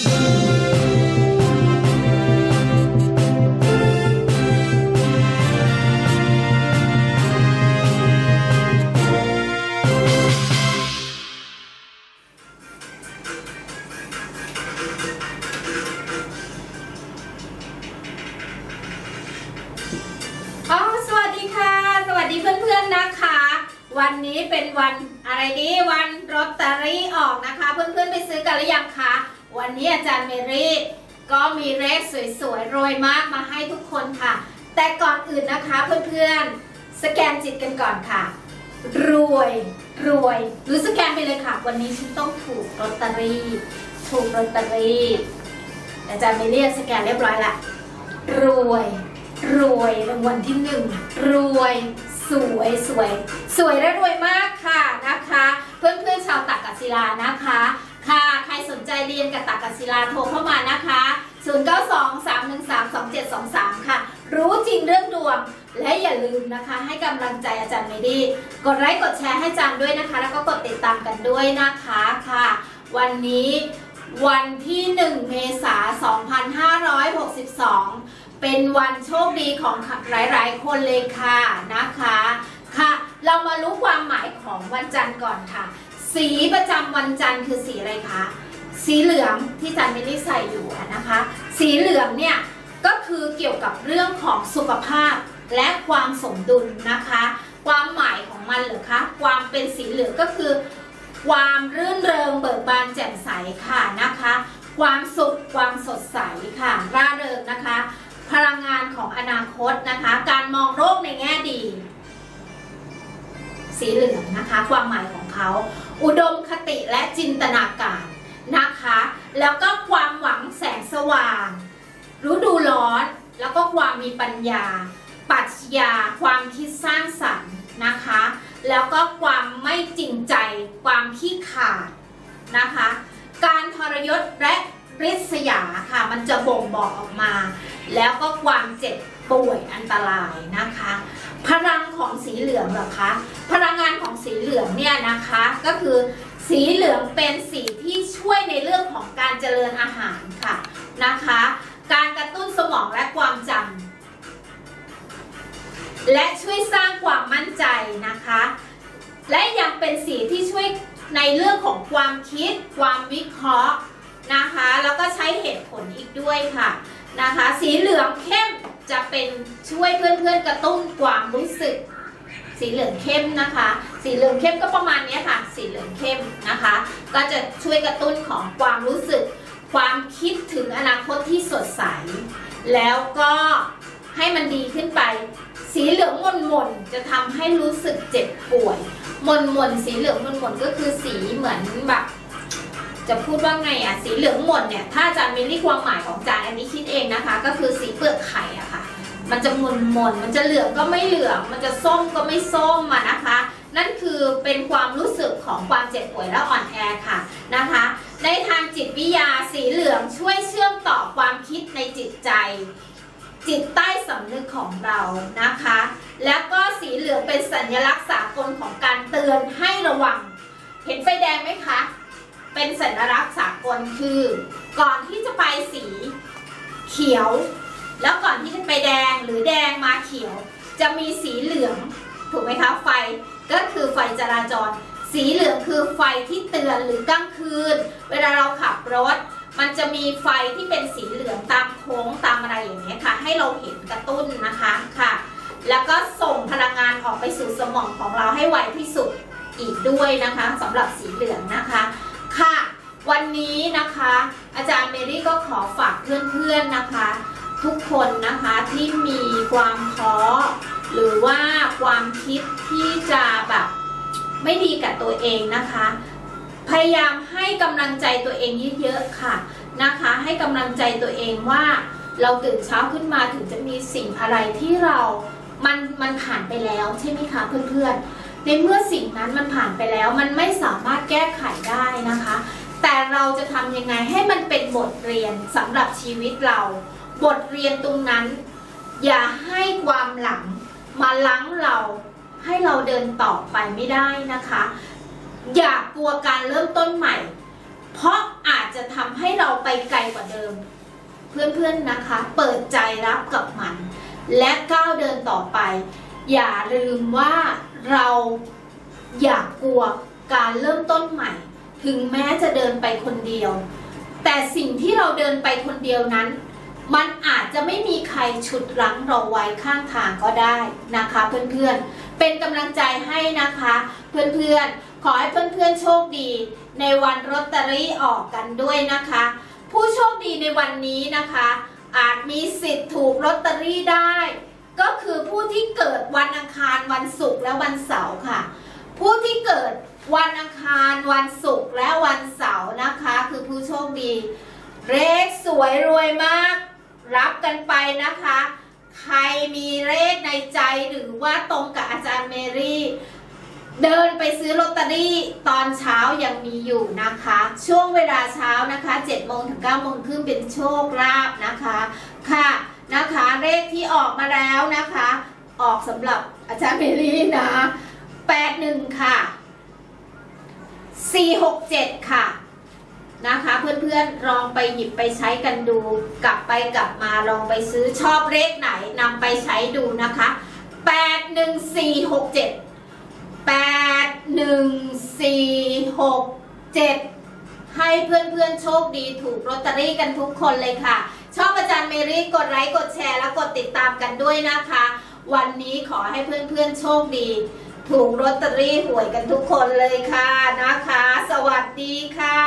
อ๋อสวัสดีค่ะ สวัสดีเพื่อนๆนะคะ วันนี้เป็นวันอะไรดีวันลอตเตอรี่ออกนะคะ เพื่อนๆไปซื้อกันหรือยังคะ วันนี้อาจารย์เมรี่ก็มีเลขสวยๆโรยมากมาให้ทุกคนค่ะ แต่ก่อนอื่นนะคะเพื่อนๆ สแกนจิตกันก่อนค่ะ รวยรวยหรือสแกนไปเลยค่ะ วันนี้ฉันต้องถูกลอตเตอรี่ถูกลอตเตอรี่อาจารย์เมรี่สแกนเรียบร้อยละรวยรวยรางวัลที่หนึ่งรวยสวยสวย สวยและรวยมากค่ะนะคะ เพื่อนเพื่อนๆชาวตักกัศิลานะคะ ค่ะ ใครสนใจเรียนกับตักกศิลาโทรเข้ามานะคะ 0923132723 ค่ะ รู้จริงเรื่องดวง และอย่าลืมนะคะ ให้กำลังใจอาจารย์เมดี้ กดไลค์กดแชร์ให้อาจารย์ด้วยนะคะ แล้วก็กดติดตามกันด้วยนะคะค่ะ วันนี้วันที่ 1 เมษายน2562 เป็นวันโชคดีของหลาย ๆ คนเลยค่ะนะคะ ค่ะ เรามารู้ความหมายของวันจันทร์ก่อนค่ะ สีประจำวันจันทร์คือสีอะไรคะ สีเหลืองที่จันม่ได้ใส่อยู่นะคะ สีเหลืองเนี่ยก็คือเกี่ยวกับเรื่องของสุขภาพและความสมดุลนะคะ ความหมายของมันเหรือคะ ความเป็นสีเหลืองก็คือ ความรื่นเริงเบิกบานแจ่มใสค่ะนะคะ ความสุขความสดใสค่ะ ร่าเริงนะคะ พลังงานของอนาคตนะคะ การมองโลกในแง่ดี สีเหลืองนะคะ ความหมายของเขา อุดมคติและจินตนาการนะคะ แล้วก็ความหวังแสงสว่างฤดูร้อน แล้วก็ความมีปัญญาปรัชญาความคิดสร้างสรรค์นะคะ แล้วก็ความไม่จริงใจ ความขี้ขาดนะคะ การทรยศและริษยาค่ะมันจะบ่งบอกออกมา แล้วก็ความเจ็บป่วยอันตรายนะคะ พลังของสีเหลืองเหรอคะ พลังงานของสีเหลืองเนี่ยนะคะก็คือสีเหลืองเป็นสีที่ช่วยในเรื่องของการเจริญอาหารค่ะนะคะ การกระตุ้นสมองและความจำและช่วยสร้างความมั่นใจนะคะ และยังเป็นสีที่ช่วยในเรื่องของความคิด ความวิเคราะห์นะคะ แล้วก็ใช้เหตุผลอีกด้วยค่ะนะคะ สีเหลืองเข้ม จะเป็นช่วยเพื่อนๆกระตุ้นความรู้สึก สีเหลืองเข้มนะคะ สีเหลืองเข้มก็ประมาณนี้ค่ะ สีเหลืองเข้มนะคะ ก็จะช่วยกระตุ้นของความรู้สึก ความคิดถึงอนาคตที่สดใส แล้วก็ให้มันดีขึ้นไป สีเหลืองมนมนๆจะทำให้รู้สึกเจ็บป่วยมนมนๆสีเหลืองมนมนๆก็คือสีเหมือนแบบ จะพูดว่าไงอะสีเหลืองหมดเนี่ยถ้าอาจารย์มิลลี่ความหมายของอาจารย์อันนี้คิดเองนะคะ ก็คือสีเปลือกไข่อะค่ะ มันจะมนมนมันจะเหลืองก็ไม่เหลือง มันจะส้มก็ไม่ส้มอะนะคะ นั่นคือเป็นความรู้สึกของความเจ็บป่วยและอ่อนแอค่ะนะคะ ในทางจิตวิทยาสีเหลืองช่วยเชื่อมต่อความคิดในจิตใจจิตใต้สำนึกของเรานะคะ แล้วก็สีเหลืองเป็นสัญลักษณ์สากลของการเตือนให้ระวัง เห็นไฟแดงไหมคะ เป็นสัญลักษณ์สากลคือ ก่อนที่จะไปสีเขียว แล้วก่อนที่จะไปแดงหรือแดงมาเขียว จะมีสีเหลืองถูกไหมคะไฟก็คือไฟจราจร สีเหลืองคือไฟที่เตือนหรือกลางคืน เวลาเราขับรถ มันจะมีไฟที่เป็นสีเหลืองตามโค้งตามอะไรอย่างนี้ค่ะ ให้เราเห็นกระตุ้นนะคะค่ะ แล้วก็ส่งพลังงานออกไปสู่สมองของเราให้ไวที่สุดอีกด้วยนะคะสำหรับสีเหลืองนะคะ ค่ะ วันนี้นะคะ อาจารย์เมรี่ก็ขอฝากเพื่อนๆนะคะ ทุกคนนะคะที่มีความท้อหรือว่าความคิดที่จะแบบไม่ดีกับตัวเองนะคะ พยายามให้กำลังใจตัวเองเยอะๆค่ะนะคะ ให้กำลังใจตัวเองว่าเราตื่นเช้าขึ้นมาถึงจะมีสิ่งอะไรที่เรา มันมันผ่านไปแล้วใช่ไหมคะเพื่อนๆ ในเมื่อสิ่งนั้นมันผ่านไปแล้ว มันไม่สามารถแก้ไขได้นะคะ แต่เราจะทำยังไงให้มันเป็นบทเรียนสำหรับชีวิตเรา บทเรียนตรงนั้น อย่าให้ความหลังมาล้างเราให้เราเดินต่อไปไม่ได้นะคะ อย่ากลัวการเริ่มต้นใหม่ เพราะอาจจะทำให้เราไปไกลกว่าเดิม เพื่อนๆนะคะ เปิดใจรับกับมัน และก้าวเดินต่อไป อย่าลืมว่า เราอย่ากกลัวการเริ่มต้นใหม่ ถึงแม้จะเดินไปคนเดียว แต่สิ่งที่เราเดินไปคนเดียวนั้น มันอาจจะไม่มีใครฉุดรั้งเราไว้ข้างทางก็ได้นะคะเพื่อนๆ เป็นกำลังใจให้นะคะ เพื่อนๆ ขอให้เพื่อนๆโชคดี ในวันลอตเตอรี่ออกกันด้วยนะคะ ผู้โชคดีในวันนี้นะคะ อาจมีสิทธิ์ถูกลอตเตอรี่ได้ ก็คือผู้ที่เกิดวันอังคารวันศุกร์และวันเสาร์ค่ะ ผู้ที่เกิดวันอังคารวันศุกร์และวันเสาร์นะคะ คือผู้โชคดีเลขสวยรวยมาก รับกันไปนะคะ ใครมีเลขในใจหรือว่าตรงกับอาจารย์เมรี่ เดินไปซื้อลอตเตอรี่ตอนเช้ายังมีอยู่นะคะ ช่วงเวลาเช้านะคะ7โมงถึง9โมงครึ่งเป็นโชคลาภนะคะ ค่ะ นะคะ เลขที่ออกมาแล้วนะคะ ออกสำหรับอาจารย์เมรี่นะ81ค่ะ467ค่ะนะคะเพื่อนๆลองไปหยิบไปใช้กันดู กลับไปกลับมาลองไปซื้อชอบเลขไหนนำไปใช้ดูนะคะ 81467 81467 ให้เพื่อนๆโชคดีถูกลอตเตอรี่กันทุกคนเลยค่ะ ชอบอาจารย์เมรี่กดไลค์กดแชร์และกดติดตามกันด้วยนะคะ วันนี้ขอให้เพื่อนๆโชคดี ถูกลอตตอรี่หวยกันทุกคนเลยค่ะนะคะ สวัสดีค่ะ